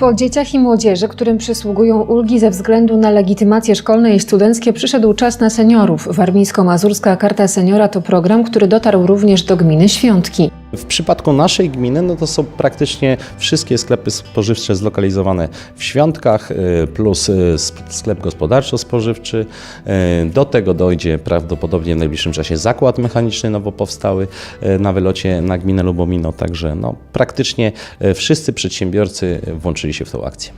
Po dzieciach i młodzieży, którym przysługują ulgi ze względu na legitymacje szkolne i studenckie, przyszedł czas na seniorów. Warmińsko-Mazurska Karta Seniora to program, który dotarł również do gminy Świątki. W przypadku naszej gminy no to są praktycznie wszystkie sklepy spożywcze zlokalizowane w Świątkach, y, plus y, sklep gospodarczo-spożywczy. Y, Do tego dojdzie prawdopodobnie w najbliższym czasie zakład mechaniczny nowo powstały na wylocie na gminę Lubomino, także no, praktycznie wszyscy przedsiębiorcy włączyli się w tą akcję.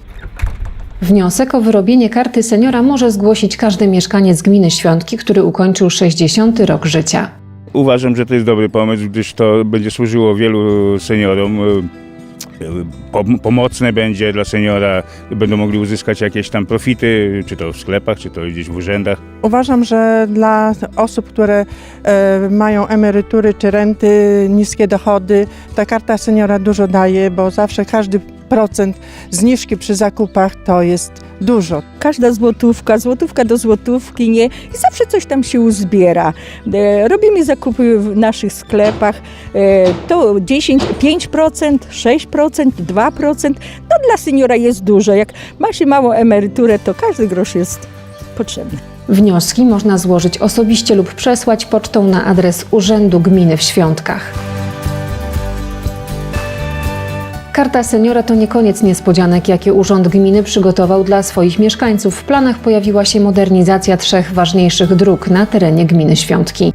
Wniosek o wyrobienie karty seniora może zgłosić każdy mieszkaniec gminy Świątki, który ukończył 60 rok życia. Uważam, że to jest dobry pomysł, gdyż to będzie służyło wielu seniorom. pom- Pomocne będzie dla seniora, będą mogli uzyskać jakieś tam profity, czy to w sklepach, czy to gdzieś w urzędach. Uważam, że dla osób, które e, mają emerytury czy renty, niskie dochody, ta karta seniora dużo daje, bo zawsze każdy procent zniżki przy zakupach to jest dużo. każda złotówka, złotówka do złotówki, nie? I zawsze coś tam się uzbiera. E, Robimy zakupy w naszych sklepach, e, to 10, 5%, 6%, 2%. No dla seniora jest dużo. Jak ma się małą emeryturę, to każdy grosz jest potrzebny. Wnioski można złożyć osobiście lub przesłać pocztą na adres Urzędu Gminy w Świątkach. Karta seniora to nie koniec niespodzianek, jakie Urząd Gminy przygotował dla swoich mieszkańców. W planach pojawiła się modernizacja trzech ważniejszych dróg na terenie gminy Świątki.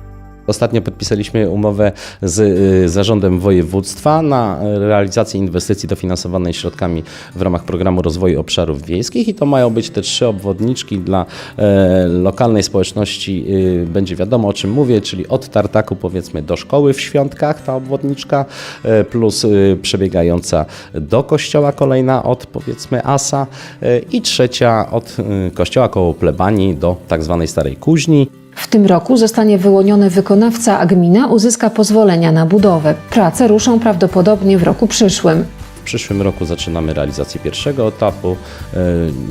Ostatnio podpisaliśmy umowę z y, zarządem województwa na realizację inwestycji dofinansowanej środkami w ramach programu rozwoju obszarów wiejskich i to mają być te trzy obwodniczki dla e, lokalnej społeczności. y, Będzie wiadomo o czym mówię, czyli od Tartaku powiedzmy do szkoły w Świątkach ta obwodniczka e, plus y, przebiegająca do kościoła kolejna od powiedzmy Asa e, i trzecia od kościoła koło plebanii do tak zwanej Starej Kuźni. W tym roku zostanie wyłoniony wykonawca, a gmina uzyska pozwolenia na budowę. Prace ruszą prawdopodobnie w roku przyszłym. W przyszłym roku zaczynamy realizację pierwszego etapu. e,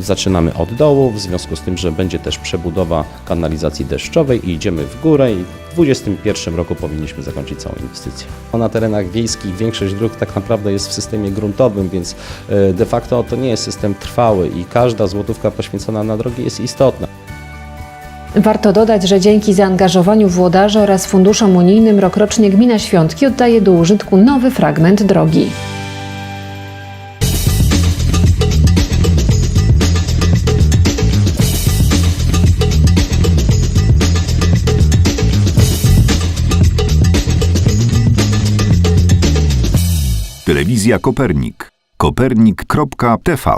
Zaczynamy od dołu, w związku z tym, że będzie też przebudowa kanalizacji deszczowej i idziemy w górę i w 2021 roku powinniśmy zakończyć całą inwestycję. Na terenach wiejskich większość dróg tak naprawdę jest w systemie gruntowym, więc e, de facto to nie jest system trwały i każda złotówka poświęcona na drogi jest istotna. Warto dodać, że dzięki zaangażowaniu włodarzy oraz funduszom unijnym rokrocznie gmina Świątki oddaje do użytku nowy fragment drogi. Telewizja Kopernik. Kopernik.tv